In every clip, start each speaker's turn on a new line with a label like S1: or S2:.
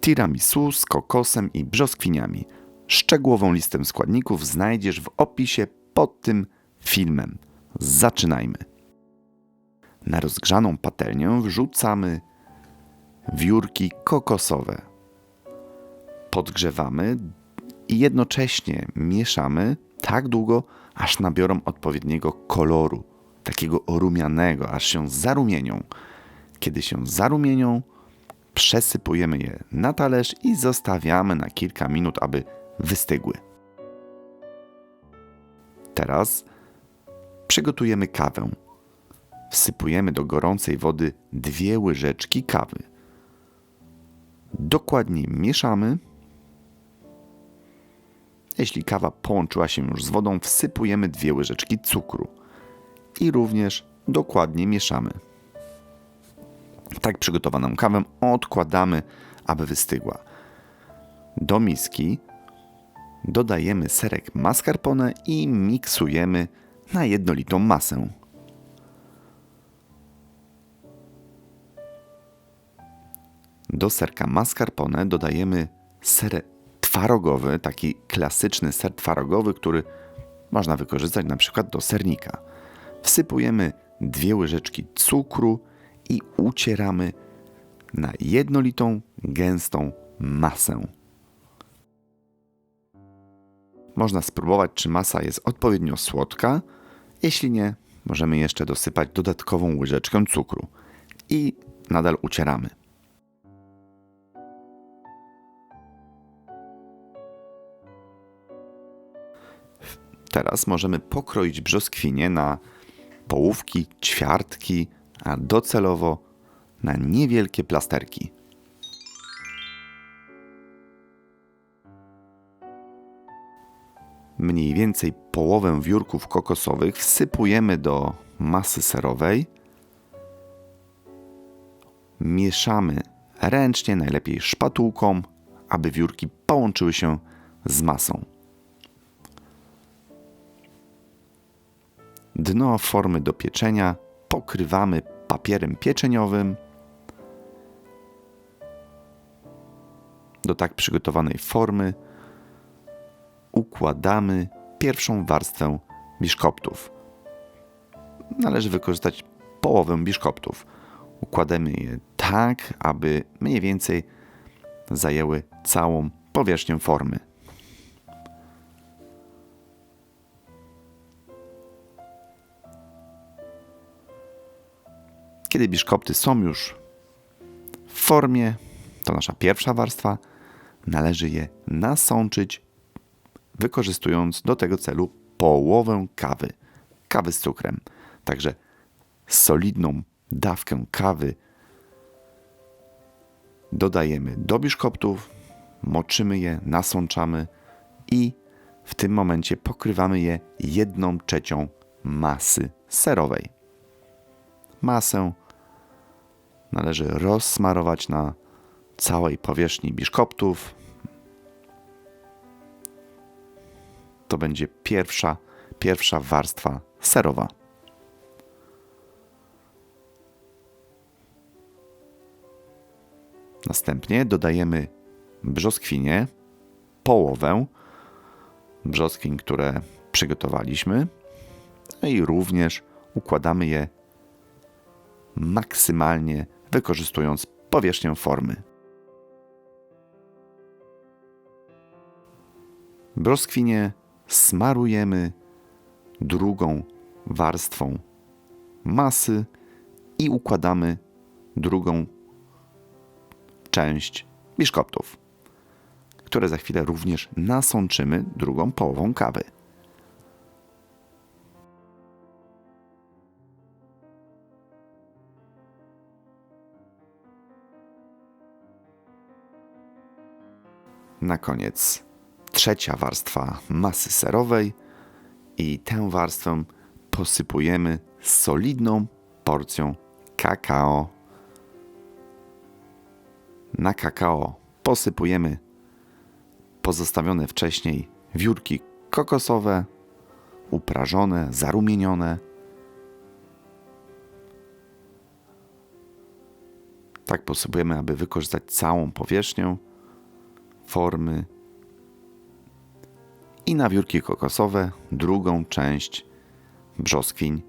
S1: tiramisu z kokosem i brzoskwiniami. Szczegółową listę składników znajdziesz w opisie pod tym filmem. Zaczynajmy. Na rozgrzaną patelnię wrzucamy wiórki kokosowe. Podgrzewamy i jednocześnie mieszamy tak długo, aż nabiorą odpowiedniego koloru, takiego rumianego, aż się zarumienią. Kiedy się zarumienią, przesypujemy je na talerz i zostawiamy na kilka minut, aby wystygły. Teraz przygotujemy kawę. Wsypujemy do gorącej wody dwie łyżeczki kawy. Dokładnie mieszamy. Jeśli kawa połączyła się już z wodą, wsypujemy dwie łyżeczki cukru i również dokładnie mieszamy. Tak przygotowaną kawę odkładamy, aby wystygła. Do miski dodajemy serek mascarpone i miksujemy na jednolitą masę. Do serka mascarpone dodajemy ser twarogowy, taki klasyczny ser twarogowy, który można wykorzystać na przykład do sernika. Wsypujemy dwie łyżeczki cukru i ucieramy na jednolitą, gęstą masę. Można spróbować, czy masa jest odpowiednio słodka. Jeśli nie, możemy jeszcze dosypać dodatkową łyżeczkę cukru i nadal ucieramy. Teraz możemy pokroić brzoskwinie na połówki, ćwiartki, a docelowo na niewielkie plasterki. Mniej więcej połowę wiórków kokosowych wsypujemy do masy serowej. Mieszamy ręcznie, najlepiej szpatułką, aby wiórki połączyły się z masą. Dno formy do pieczenia pokrywamy papierem pieczeniowym. Do tak przygotowanej formy układamy pierwszą warstwę biszkoptów. Należy wykorzystać połowę biszkoptów. Układamy je tak, aby mniej więcej zajęły całą powierzchnię formy. Kiedy biszkopty są już w formie, to nasza pierwsza warstwa, należy je nasączyć, wykorzystując do tego celu połowę kawy, kawy z cukrem. Także solidną dawkę kawy dodajemy do biszkoptów, moczymy je, nasączamy i w tym momencie pokrywamy je jedną trzecią masy serowej. Masę należy rozsmarować na całej powierzchni biszkoptów. To będzie pierwsza, pierwsza warstwa serowa. Następnie dodajemy brzoskwinie, połowę brzoskwiń, które przygotowaliśmy no i również układamy je maksymalnie wykorzystując powierzchnię formy. Broskwinie smarujemy drugą warstwą masy i układamy drugą część biszkoptów, które za chwilę również nasączymy drugą połową kawy. Na koniec trzecia warstwa masy serowej i tę warstwę posypujemy solidną porcją kakao. Na kakao posypujemy pozostawione wcześniej wiórki kokosowe, uprażone, zarumienione. Tak posypujemy, aby wykorzystać całą powierzchnię formy i nawiórki kokosowe, drugą część brzoskwiń.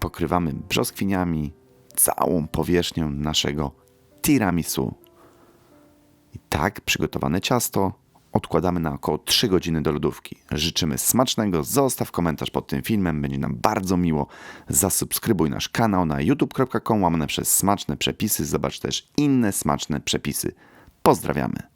S1: Pokrywamy brzoskwiniami całą powierzchnię naszego tiramisu. I tak przygotowane ciasto odkładamy na około 3 godziny do lodówki. Życzymy smacznego, zostaw komentarz pod tym filmem, będzie nam bardzo miło. Zasubskrybuj nasz kanał na youtube.com łamane przez smaczne przepisy, zobacz też inne smaczne przepisy. Pozdrawiamy.